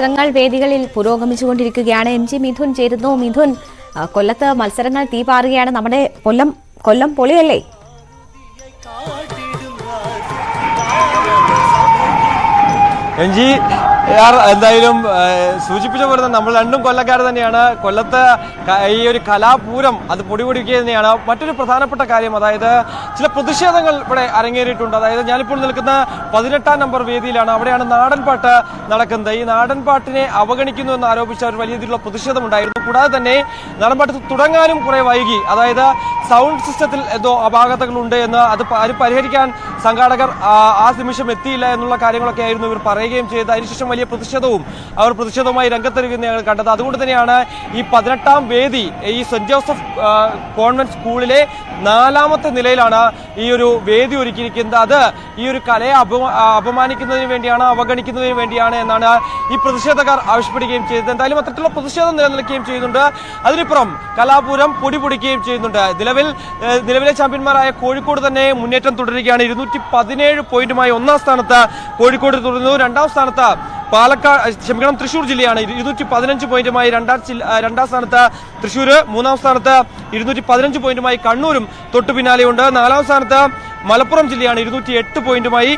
മത്സരങ്ങൾ വേദികളിൽ പുരോഗമിച്ചുകൊണ്ടിരിക്കുകയാണ്. M G Mithun ചേരുന്നു. മിഥുൻ കൊല്ലത്ത് മത്സരങ്ങൾ തീപാറുകയാണ് നമ്മുടെ കൊല്ലം കൊല്ലം പൊളിയല്ലേ? എൻജി ആർ എന്തായാലും സൂചിപ്പിച്ച പോലെ തന്നെ നമ്മൾ രണ്ടും കൊല്ലക്കാർ തന്നെയാണ്. കൊല്ലത്ത് ഈ ഒരു കലാപൂരം അത് പൊടിപൊടിക്കുക തന്നെയാണ്. മറ്റൊരു പ്രധാനപ്പെട്ട കാര്യം അതായത് ചില പ്രതിഷേധങ്ങൾ ഇവിടെ അരങ്ങേറിയിട്ടുണ്ട്. അതായത് ഞാനിപ്പോൾ നിൽക്കുന്ന പതിനെട്ടാം നമ്പർ വേദിയിലാണ്. അവിടെയാണ് നാടൻപാട്ട് നടക്കുന്നത്. ഈ നാടൻപാട്ടിനെ അവഗണിക്കുന്നു എന്ന് ആരോപിച്ച ഒരു വലിയ രീതിയിലുള്ള പ്രതിഷേധമുണ്ടായിരുന്നു. കൂടാതെ തന്നെ നാടൻപാട്ട് തുടങ്ങാനും കുറെ വൈകി. അതായത് സൗണ്ട് സിസ്റ്റത്തിൽ എന്തോ അപാകതകളുണ്ട് എന്ന് അത് അത് പരിഹരിക്കാൻ സംഘാടകർ ആ നിമിഷം എത്തിയില്ല എന്നുള്ള കാര്യങ്ങളൊക്കെ ആയിരുന്നു ഇവർ പറയുകയും ചെയ്ത് അതിനുശേഷം വലിയ പ്രതിഷേധവും അവർ പ്രതിഷേധവുമായി രംഗത്തെറിയുന്ന ഞങ്ങൾ കണ്ടത്. അതുകൊണ്ട് തന്നെയാണ് ഈ പതിനെട്ടാം വേദി ഈ സെന്റ് ജോസഫ് കോൺവെന്റ് സ്കൂളിലെ നാലാമത്തെ നിലയിലാണ് ഈ ഒരു വേദി ഒരുക്കിയിരിക്കുന്നത്. അത് ഈ ഒരു കലയെ അപമാനിക്കുന്നതിന് വേണ്ടിയാണ് അവഗണിക്കുന്നതിന് വേണ്ടിയാണ് എന്നാണ് ഈ പ്രതിഷേധക്കാർ ആവശ്യപ്പെടുകയും ചെയ്തത്. എന്തായാലും അത്തരത്തിലുള്ള പ്രതിഷേധം നിലനിൽക്കുകയും ചെയ്യുന്നുണ്ട്. അതിനിപ്പുറം കലാപൂരം പൊടിപൊടിക്കുകയും ചെയ്യുന്നുണ്ട്. നിലവിൽ നിലവിലെ ചാമ്പ്യന്മാരായ കോഴിക്കോട് തന്നെ മുന്നേറ്റം തുടരുകയാണ്. ഇരുന്നൂറ്റി പതിനേഴ് പോയിന്റുമായി ഒന്നാം സ്ഥാനത്ത് കോഴിക്കോട് തുടരുന്നു. രണ്ടാം സ്ഥാനത്ത് പാലക്കാട് ക്ഷമിക്കണം തൃശ്ശൂർ ജില്ലയാണ്. ഇരുന്നൂറ്റി പതിനഞ്ച് പോയിന്റുമായി രണ്ടാം രണ്ടാം സ്ഥാനത്ത് തൃശ്ശൂർ മൂന്നാം സ്ഥാനത്ത് ഇരുന്നൂറ്റി പതിനഞ്ച് പോയിന്റുമായി കണ്ണൂരും തൊട്ടു പിന്നാലെയുണ്ട്. നാലാം സ്ഥാനത്ത് മലപ്പുറം ജില്ലയാണ് ഇരുന്നൂറ്റി എട്ട് പോയിന്റുമായി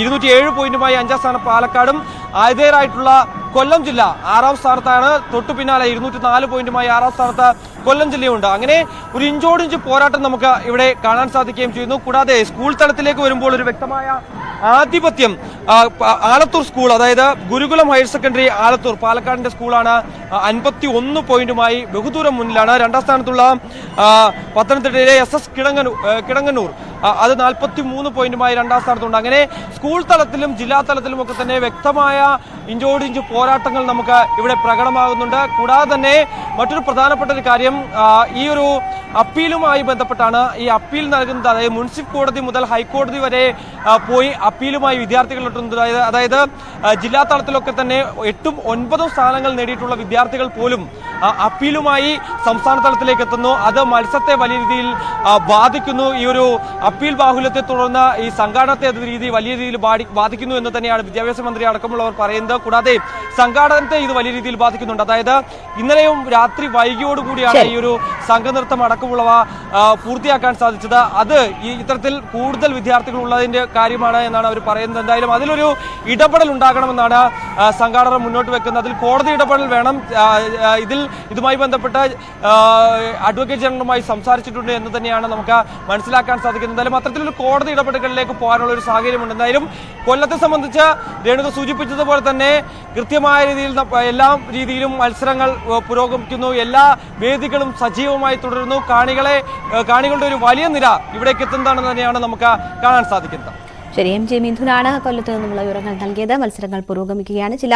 ഇരുന്നൂറ്റി ഏഴ് പോയിന്റുമായി അഞ്ചാം സ്ഥാനം പാലക്കാടും. ആതിഥേയരായിട്ടുള്ള കൊല്ലം ജില്ല ആറാം സ്ഥാനത്താണ്. തൊട്ടു പിന്നാലെ ഇരുന്നൂറ്റി നാല് പോയിന്റുമായി ആറാം സ്ഥാനത്ത് കൊല്ലം ജില്ലയുണ്ട്. അങ്ങനെ ഒരു ഇഞ്ചോടിഞ്ച് പോരാട്ടം നമുക്ക് ഇവിടെ കാണാൻ സാധിക്കുകയും ചെയ്യുന്നു. കൂടാതെ സ്കൂൾ തലത്തിലേക്ക് വരുമ്പോൾ ഒരു വ്യക്തമായ ആധിപത്യം ആലത്തൂർ സ്കൂൾ അതായത് ഗുരുകുലം ഹയർ സെക്കൻഡറി ആലത്തൂർ പാലക്കാടിന്റെ സ്കൂളാണ് അൻപത്തി ഒന്ന് പോയിന്റുമായി ബഹുദൂരം മുന്നിലാണ്. രണ്ടാം സ്ഥാനത്തുള്ള പത്തനംതിട്ടയിലെ എസ് എസ് കിടങ്ങനൂർ കിടങ്ങന്നൂർ. അത് നാൽപ്പത്തി മൂന്ന് പോയിന്റുമായി രണ്ടാം സ്ഥാനത്തുണ്ട്. അങ്ങനെ സ്കൂൾ തലത്തിലും ജില്ലാ തലത്തിലും ഒക്കെ തന്നെ വ്യക്തമായ ഇഞ്ചോടിഞ്ച് പോരാട്ടങ്ങൾ നമുക്ക് ഇവിടെ പ്രകടമാകുന്നുണ്ട്. കൂടാതെ തന്നെ മറ്റൊരു പ്രധാനപ്പെട്ട ഒരു കാര്യം ഈ ഒരു അപ്പീലുമായി ബന്ധപ്പെട്ടാണ് ഈ അപ്പീൽ നൽകുന്നത്. അതായത് മുനിസിപ്പൽ കോടതി മുതൽ ഹൈക്കോടതി വരെ പോയി അപ്പീലുമായി വിദ്യാർത്ഥികൾ എത്തുന്നത് അതായത് ജില്ലാ തലത്തിലൊക്കെ തന്നെ എട്ടും ഒൻപതും സ്ഥാനങ്ങൾ നേടിയിട്ടുള്ള വിദ്യാർത്ഥികൾ പോലും അപ്പീലുമായി സംസ്ഥാന തലത്തിലേക്ക് എത്തുന്നു. അത് മത്സരത്തെ വലിയ രീതിയിൽ ബാധിക്കുന്നു. ഈ ഒരു അപ്പീൽ ബാഹുല്യത്തെ തുടർന്ന് ഈ സംഘാടനത്തെ രീതി വലിയ രീതിയിൽ ബാധിക്കുന്നു എന്ന് തന്നെയാണ് വിദ്യാഭ്യാസ മന്ത്രി അടക്കമുള്ളവർ പറയുന്നത്. കൂടാതെ സംഘാടനത്തെ ഇത് വലിയ രീതിയിൽ ബാധിക്കുന്നുണ്ട്. അതായത് ഇന്നലെയും രാത്രി വൈകിയോടുകൂടിയാണ് ഈ ഒരു സംഘനൃത്തം അടക്കമുള്ളവ ആ, പൂർത്തിയാക്കാൻ സാധിച്ചത്. അത് ഈ ഇത്തരത്തിൽ കൂടുതൽ വിദ്യാർത്ഥികൾ ഉള്ളതിന്റെ കാര്യമാണ് എന്നാണ് അവർ പറയുന്നത്. എന്തായാലും അതിലൊരു ഇടപെടൽ ഉണ്ടാകണമെന്നാണ് സംഘാടകർ മുന്നോട്ട് വെക്കുന്നത്. അതിൽ കോടതി ഇടപെടൽ വേണം. ഇതിൽ ഇതുമായി ബന്ധപ്പെട്ട് അഡ്വക്കേറ്റ് ജനറലുമായി സംസാരിച്ചിട്ടുണ്ട് എന്ന് തന്നെയാണ് നമുക്ക് മനസ്സിലാക്കാൻ സാധിക്കുന്നത്. എന്തായാലും അത്തരത്തിലൊരു കോടതി ഇടപെടലുകളിലേക്ക് പോകാനുള്ള ഒരു സാഹചര്യമുണ്ട്. എന്തായാലും കൊല്ലത്തെ സംബന്ധിച്ച് രേണുക സൂചിപ്പിച്ചതുപോലെ തന്നെ കൃത്യമായ രീതിയിൽ എല്ലാ രീതിയിലും മത്സരങ്ങൾ പുരോഗമിക്കുന്നു. എല്ലാ വേദികളും സജീവമായി തുടരുന്നു. കാണികളെ കാണികളുടെ ഒരു വലിയ നിര ഇവിടേക്ക് എത്തുന്നതാണെന്ന് തന്നെയാണ് നമുക്ക് കാണാൻ സാധിക്കുന്നത്. ശരി എം ജെ മിഥുനാണ് കൊല്ലത്ത് നിന്നുള്ള വിവരങ്ങൾ നൽകിയത്. മത്സരങ്ങൾ പുരോഗമിക്കുകയാണ്. ചില